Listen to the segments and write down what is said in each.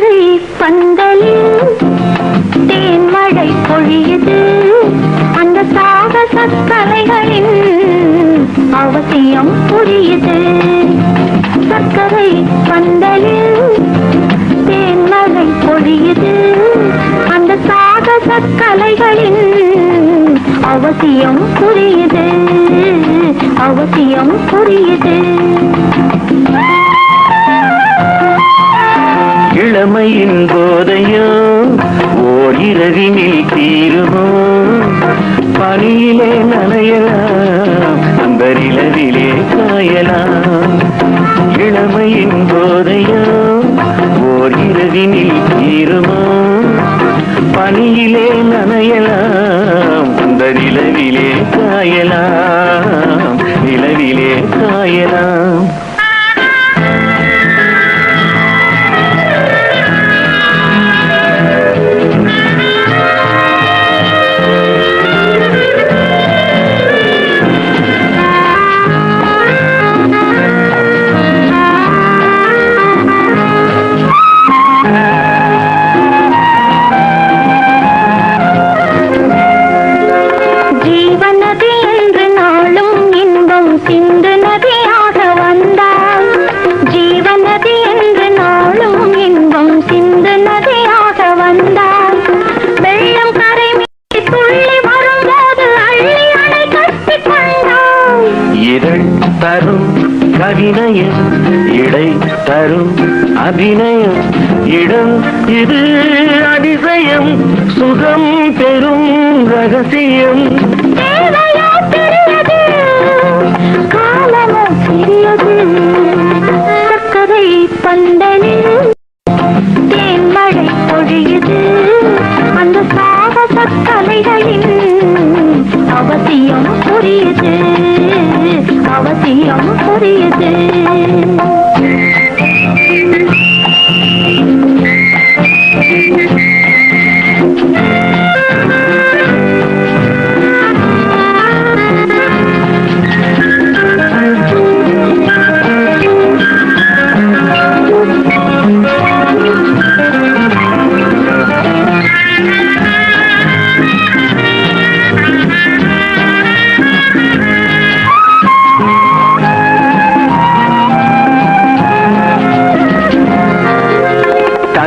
மதுரை பந்தலில் தேன்மழை பொழியுது. அந்த சாகச கலைகளின் அவசியம் புரியுது. சர்க்கரை பந்தலில் தேன்மழை பொழியுது. அந்த சாகச கலைகளின் அவசியம் புரியுது. அவசியம் புரியுது. இளமையின் போதையோ ஓர் இரவினில் தீருமோ? பணியிலே நனையலாம் அந்த நிலவிலே காயலாம். தரும் கவினயம் இடை தரும் அபிநயம் இடம் இது அதிசயம். சுகம் பெறும் ரகசியம். தேவையோ சிறியது. சர்க்கரை பந்தலில் அவசியம் புரியுது.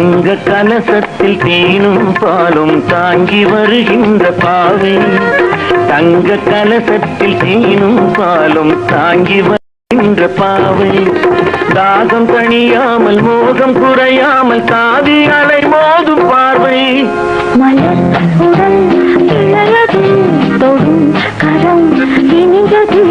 தங்க கலசத்தில் தேனும் பாலும் தாங்கி வருகின்ற பாவை. தங்க கலசத்தில் தேனும் பாலும் தாங்கி வருகின்ற பாவை. தாகம் தணியாமல் மோகம் குறையாமல் காதி அலை மோதும் பார்வை. மலர் உடல் தொடும் கரம் இனியது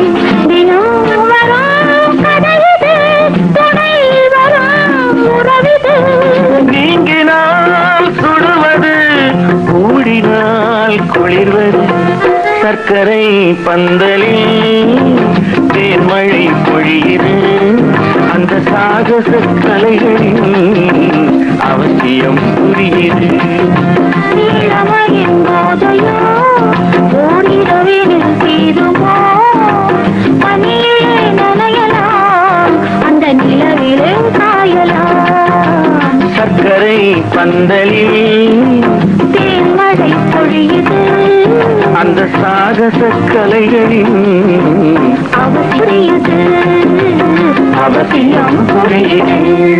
சர்க்கரை பந்தலில் தேன்மழை பொழியுது அந்த சாகச கலைகளின் அவசியம் புரியுது சர்க்கரை பந்தலில் தேன்மழை பொழியுது அந்த சாகச கலைகளின் அவசியம் புரியுது